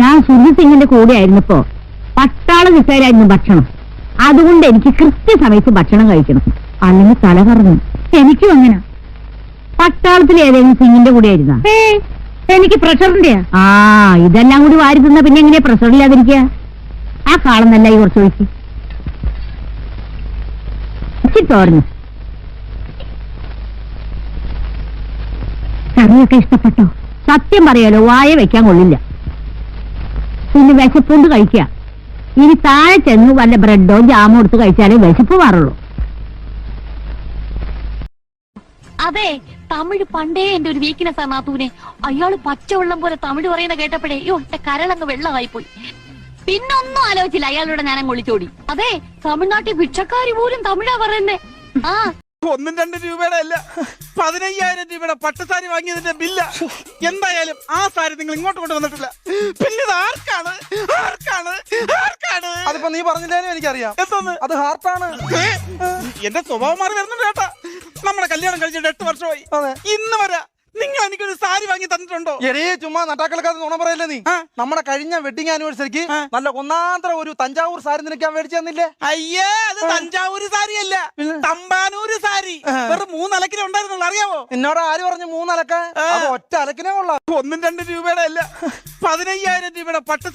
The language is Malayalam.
ഞാൻ സുനിൽ സിംഗിന്റെ കൂടെ ആയിരുന്നപ്പോ പട്ടാള നിസ്സാരായിരുന്നു ഭക്ഷണം. അതുകൊണ്ട് എനിക്ക് കൃത്യസമയത്ത് ഭക്ഷണം കഴിക്കണം. അല്ലെങ്കിൽ തല പറഞ്ഞു എനിക്കും അങ്ങനെ. പട്ടാളത്തിൽ ഏതെങ്കിലും സിംഗിന്റെ കൂടെ ആയിരുന്ന? എനിക്ക് പ്രഷറിന്റെ ആ ഇതെല്ലാം കൂടി വാരി തിന്ന പിന്നെ എങ്ങനെയാ പ്രഷർ ഇല്ലാതിരിക്കുക ആ കാളന്നല്ല ഈ കുറച്ച് ഒഴിച്ച്. തോർന്നു കറിയൊക്കെ ഇഷ്ടപ്പെട്ടോ? സത്യം പറയാലോ വായ വെക്കാൻ കൊള്ളില്ല. പിന്നെ വിശപ്പുണ്ട് കഴിക്കുക. ഇനി താഴെ ചെന്ന് വല്ല ബ്രെഡോ ജാമോ എടുത്ത് കഴിച്ചാലേ വിശപ്പ് മാറുള്ളൂ അതെ തമിഴ് പണ്ടേ എന്റെ ഒരു വീക്ക്നെസ് ആണ് നാത്തൂനെ. അയാൾ പച്ചവെള്ളം പോലെ തമിഴ് പറയുന്ന കേട്ടപ്പോഴേ അയ്യോ എന്റെ കരളങ്ങ് വെള്ളമായി പോയി പിന്നൊന്നും ആലോചിച്ചില്ല അയാളുടെ ഞാൻ ഒളിച്ചോടി അതെ തമിഴ്നാട്ടിൽ ഭിക്ഷക്കാരി പോലും തമിഴാ പറയുന്നേ. ആ. ഒന്നും രണ്ട് രൂപയുടെ അല്ല പതിനയ്യായിരം രൂപയുടെ പട്ടുസാരി വാങ്ങിയതിന്റെ ബില്ല. എന്തായാലും ആ സാരി നിങ്ങൾ ഇങ്ങോട്ട് കൊണ്ടുവന്നിട്ടില്ല. പിന്നെ ഇത് ആർക്കാണ് അതിപ്പോ നീ പറഞ്ഞില്ലേലും എനിക്കറിയാം. എന്തോന്ന്? അത് ഹാർട്ടാണ്? എന്റെ സ്വഭാവം മാറി വരുന്നുണ്ട് ചേട്ടാ. നമ്മുടെ കല്യാണം കഴിച്ചിട്ട് എട്ട് വർഷമായി. ഇന്ന് വരെ നിങ്ങൾ എനിക്കൊരു സാരി വാങ്ങി തന്നിട്ടുണ്ടോ? എടേ ചുമ്മാ നട്ടാക്കളക്കാതെ നുണ പറയല്ലേ നീ. നമ്മുടെ കഴിഞ്ഞ വെഡിങ് ആനിവേഴ്സറിക്ക് നല്ല ഒന്നാന്തര ഒരു തഞ്ചാവൂർ സാരി നിനക്കാൻ മേടിച്ചു തന്നില്ലേ? അയ്യേ അത് തഞ്ചാവൂർ സാരി അല്ല? തമ്പാനൂര് സാരി. വെറും മൂന്നലക്കിനെ ഉണ്ടായിരുന്നുള്ളൂ അറിയാവോ? എന്നോട് ആര് പറഞ്ഞു മൂന്നലക്ക? ഒറ്റ അലക്കിനെ കൊള്ളാം ഒന്നും രണ്ട് രൂപയുടെ അല്ല. പതിനയ്യായിരം രൂപയുടെ പട്ട്